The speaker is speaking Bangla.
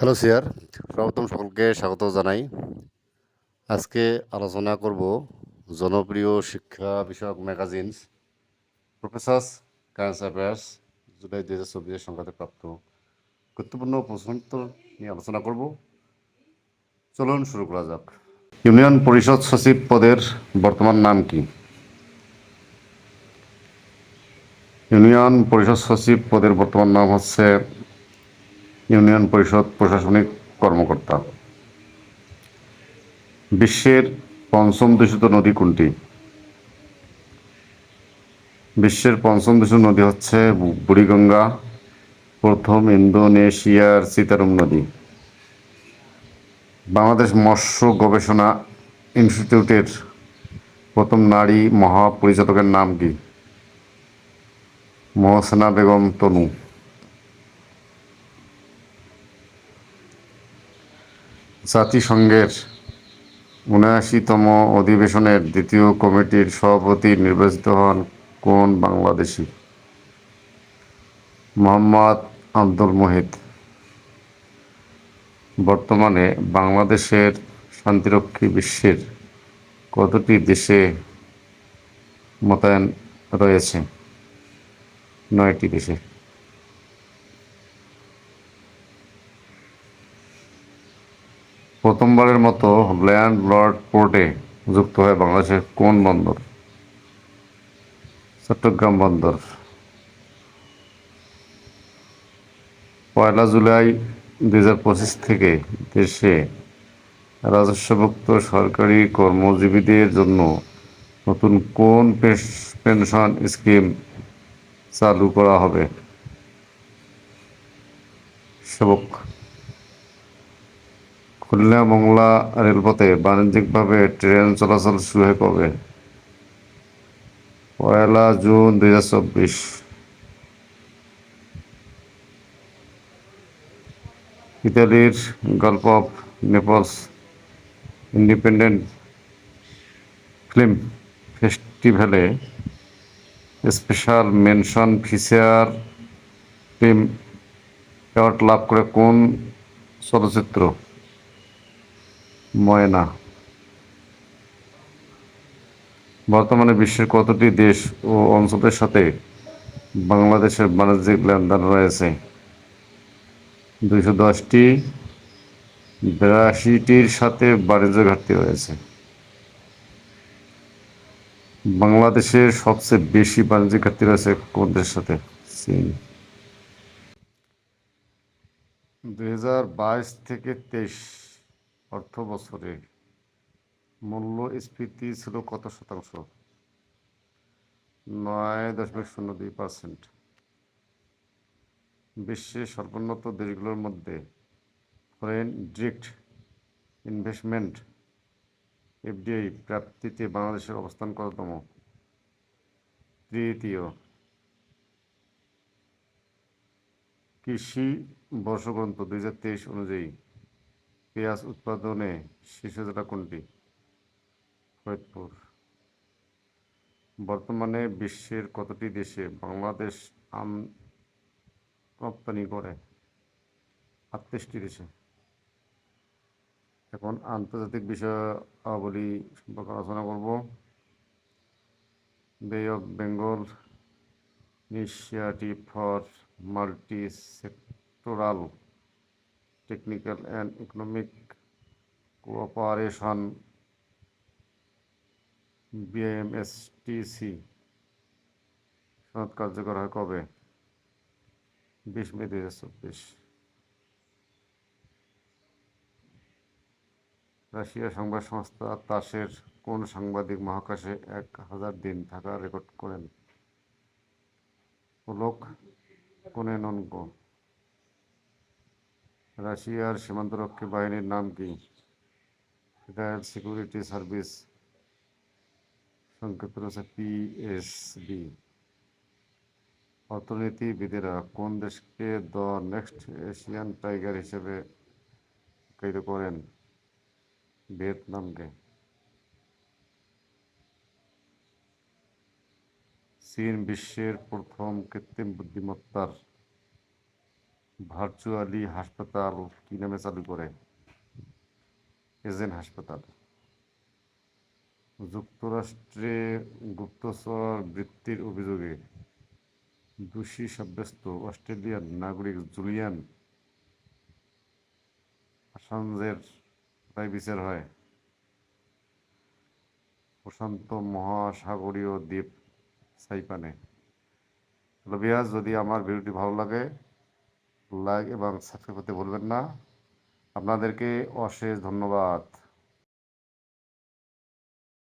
হ্যালো সিয়ার সর্বপ্রথম সকলকে, স্বাগত জানাই। আজকে আলোচনা করব জনপ্রিয় শিক্ষা বিষয়ক magazines, professors current affairs July দু হাজার চব্বিশের সংখ্যাতে প্রাপ্ত গুরুত্বপূর্ণ প্রশ্নোত্তর নিয়ে আলোচনা করব। চলুন শুরু করা যাক। ইউনিয়ন পরিষদ সচিব পদের বর্তমান নাম কি? ইউনিয়ন পরিষদ সচিব পদের বর্তমান নাম হচ্ছে ইউনিয়ন পরিষদ প্রশাসনিক কর্মকর্তা। বিশ্বের পঞ্চম দূষিত নদী কোনটি? বিশ্বের পঞ্চম দূষিত নদী হচ্ছে বুড়িগঙ্গা, প্রথম ইন্দোনেশিয়ার চিতারুম নদী। বাংলাদেশ মৎস্য গবেষণা ইনস্টিটিউটের প্রথম নারী মহাপরিচালকের নাম কি? মহসেনা বেগম তনু। জাতিসংঘের উনআশিতম অধিবেশনের দ্বিতীয় কমিটির সভাপতি নির্বাচিত হন কোন বাংলাদেশি? মোহাম্মদ আব্দুল মুহিত। বর্তমানে বাংলাদেশের শান্তিরক্ষী বিশ্বের কতটি দেশে মোতায়েন রয়েছে? নয়টি দেশে। প্রথমবারের মতো ল্যান্ড লর্ড পোর্টে যুক্ত হয় বাংলাদেশের কোন বন্দর? চট্টগ্রাম বন্দর। পয়লা জুলাই দুই হাজার পঁচিশ থেকে দেশে রাজস্বভুক্ত সরকারি কর্মজীবীদের জন্য নতুন কোন পেনশন স্কিম চালু করা হবে? সেবক খুলনা মংলা রেলপথে বাণিজ্যিকভাবে ট্রেন চলাচল শুরু হয়ে কবে? পয়লা জুন দুই হাজার চব্বিশ। ইতালির গল্প অফ নেপলস ইন্ডিপেন্ডেন্ট ফিল্ম ফেস্টিভ্যালে special mention feature film award লাভ করে কোন চলচ্চিত্র? ময়না। বর্তমানে বিশ্বের কতটি দেশ ও অঞ্চলের সাথে বাংলাদেশের বাণিজ্যিক লেনদেন রয়েছে? দুইশো দশটি, বিরাশিটির সাথে বাণিজ্য ঘাটতি রয়েছে। বাংলাদেশের সবচেয়ে বেশি বাণিজ্যিক ঘাটতি রয়েছে কোন দেশের সাথে? চীন। দুই হাজার বাইশ থেকে তেইশ অর্থ বছরে মূল্যস্ফীতি ছিল কত শতাংশ? নয় দশমিক শূন্য দুই পার্সেন্ট। বিশ্বের সর্বোন্নত দেশগুলোর মধ্যে ফরেন ডিরেক্ট ইনভেস্টমেন্ট এফডিআই প্রাপ্তিতে বাংলাদেশের অবস্থান কততম? তৃতীয়, কৃষি বর্ষগ্রন্থ দুই হাজার তেইশ অনুযায়ী পেঁয়াজ উৎপাদনে শীর্ষ জেলা কোনটি? ফরিদপুর। বর্তমানে বিশ্বের কতটি দেশে বাংলাদেশ আম রপ্তানি করে? আটত্রিশটি দেশে। এখন আন্তর্জাতিক বিষয়াবলী সম্পর্কে আলোচনা করব। Bay of Bengal Initiative for Multi Sectoral Technical and Economic Cooperation BMSTC সনদ কার্যকর হয় কবে? বিশ মে দুই হাজার চব্বিশ। রাশিয়ার সংবাদ সংস্থা তাসের কোন সাংবাদিক মহাকাশে এক হাজার দিন থাকা রেকর্ড করেন? পুলক কোনেনন্ক রাশিয়ার সীমান্তরক্ষী বাহিনীর নাম কি? ফেডারেল সিকিউরিটি সার্ভিস সংক্ষিপ্ত রয়েছে পিএসবি অর্থনীতিবিদেরা কোন দেশকে দ্য নেক্সট এশিয়ান টাইগার হিসেবে আখ্যায়িত করেন? ভিয়েতনামকে। চীন বিশ্বের প্রথম কৃত্রিম বুদ্ধিমত্তার ভার্চুয়ালি হাসপাতাল কি নামে চালু করে, এজেন্ট হাসপাতাল। যুক্তরাষ্ট্রে গুপ্তচর বৃত্তির অভিযোগে দোষী সাব্যস্ত অস্ট্রেলিয়ান নাগরিক জুলিয়ান আসাঞ্জের তাই বিচার হয়। প্রশান্ত মহাসাগরীয় দ্বীপ সাইপানে। হ্যালো যদি আমার ভিডিওটি ভালো লাগে লাইক এবং সাবস্ক্রাইব করতে ভুলবেন না। আপনাদেরকে অশেষ ধন্যবাদ।